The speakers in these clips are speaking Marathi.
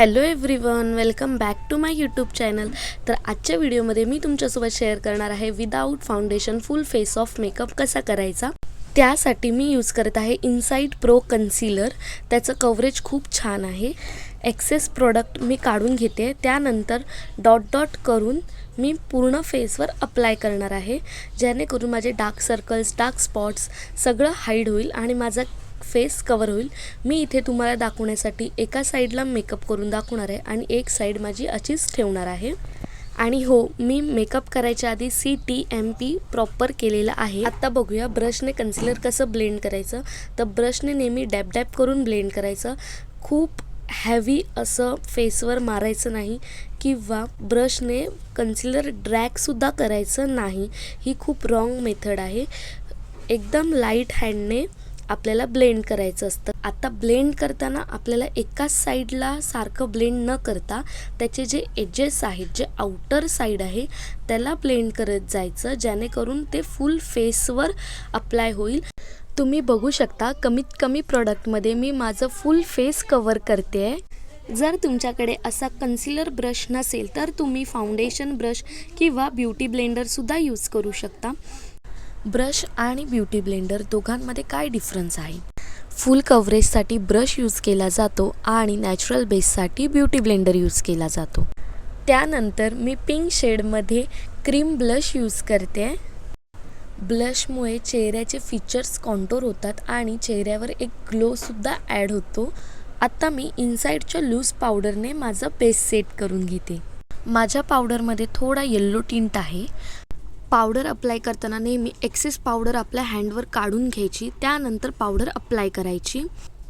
Hello everyone welcome back to my YouTube channel. तर आजच्या व्हिडिओमध्ये मी तुमच्यासोबत शेअर करणार आहे without foundation full face of makeup कसा करायचा. त्यासाठी मी यूज करत आहे इनसाईड प्रो कन्सिलर. त्याचं कव्हरेज खूप छान आहे. एक्सेस प्रोडक्ट मी काढून घेते. त्यानंतर डॉट डॉट करून मी पूर्ण फेसवर अप्लाय करणार आहे. जेणेकरून माझे डार्क सर्कल्स डार्क स्पॉट्स सगळं हाईड होईल आणि माझा फेस कवर होईल. मी इथे तुम्हाला दाखवण्यासाठी एका साईडला मेकअप करून दाखवणार आहे आणि एक साईड माझी अशीच ठेवणार आहे. आणि हो मी मेकअप करायच्या आधी C T M P proper केलेला आहे. आत्ता बघूया ब्रशने कन्सिलर कसं ब्लेंड करायचं. तर ब्रशने नेहमी डॅब डॅप करून ब्लेंड करायचं. खूप हॅवी असं फेसवर मारायचं नाही किंवा ब्रशने कन्सिलर ड्रॅगसुद्धा करायचं नाही. ही खूप रॉंग मेथड आहे. एकदम लाइट हँडने आपल्याला ब्लेंड करायचं असतं. आता ब्लेंड करताना आपल्याला एकाच साईडला सारखं ब्लेंड न करता त्याचे जे एजेस आहेत जे आउटर साईड आहे त्याला ब्लेंड करत जायचं जेणेकरून ते फुल फेसवर अप्लाय होईल. तुम्ही बघू शकता कमीत कमी प्रॉडक्टमध्ये मी माझं फुल फेस कवर करते. आहे जर तुमच्याकडे असा कन्सिलर ब्रश नसेल तर तुम्ही फाउंडेशन ब्रश किंवा ब्युटी ब्लेंडरसुद्धा यूज करू शकता. ब्रश आणि ब्युटी ब्लेंडर दोघांमध्ये काय डिफरन्स आहे? फुल कव्हरेजसाठी ब्रश यूज केला जातो आणि नॅचरल बेससाठी ब्युटी ब्लेंडर यूज केला जातो. त्यानंतर मी पिंक शेडमध्ये क्रीम ब्लश यूज करते. ब्लशमुळे चेहऱ्याचे फीचर्स कॉन्टोर होतात आणि चेहऱ्यावर एक ग्लोसुद्धा ॲड होतो. आत्ता मी इनसाईडच्या लूज पावडरने माझं बेस सेट करून घेते. माझ्या पावडरमध्ये थोडा येल्लो टिंट आहे. पावडर अप्लाय करताना नेहमी एक्सेस पावडर आपल्या हँडवर काढून घ्यायची त्यानंतर पावडर अप्लाय करायची.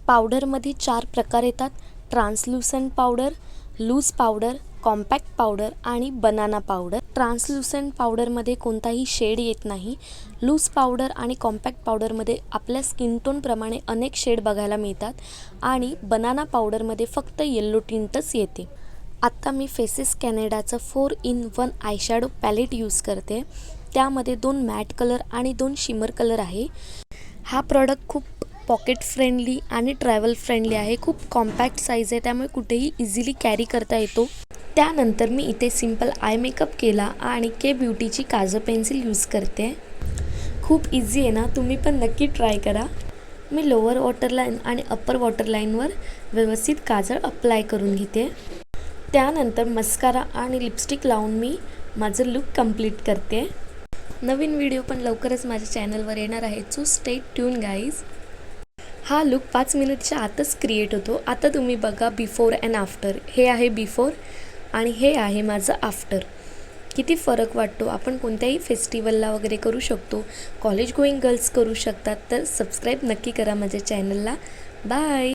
पावडरमध्ये चार प्रकार येतात. Translucent powder loose powder compact powder आणि बनाना पावडर ट्रान्सल्युसंट पावडरमध्ये कोणताही शेड येत नाही. लूज पावडर आणि कॉम्पॅक्ट पावडरमध्ये आपल्या स्किन टोनप्रमाणे अनेक शेड बघायला मिळतात आणि बनाना पावडरमध्ये फक्त येल्लो टिंटच येते. आत्ता मी faces कॅनेडाचं four in one eyeshadow palette use करते. त्यामध्ये दोन मॅट कलर आणि दोन शिमर कलर आहे. हा प्रॉडक्ट खूप पॉकेट फ्रेंडली आणि ट्रॅव्हल फ्रेंडली आहे. खूप कॉम्पॅक्ट साईज आहे. त्यामुळे कुठेही इझिली कॅरी करता येतो. त्यानंतर मी इथे सिंपल आय मेकअप केला आणि के ब्युटीची काजं पेन्सिल यूज करते. खूप इझी आहे ना? तुम्ही पण नक्की ट्राय करा. मी लोअर वॉटरलाईन आणि अप्पर वॉटरलाईनवर व्यवस्थित काजळ अप्लाय करून घेते. त्यानंतर मस्कारा आणि लिपस्टिक लावून मी माझं लुक कंप्लीट करते. नवीन व्हिडिओ पण लवकरच माझ्या चॅनलवर येणार आहे. सो स्टे ट्यून गाईज हा लुक पाच मिनिटच्या आतच क्रिएट होतो. आता तुम्ही बघा बिफोर अँड आफ्टर हे आहे बिफोर आणि हे आहे माझं आफ्टर किती फरक वाटतो. आपण कोणत्याही फेस्टिवलला वगैरे करू शकतो. कॉलेज गोईंग गर्ल्स करू शकतात. तर सबस्क्राईब नक्की करा माझ्या चॅनलला बाय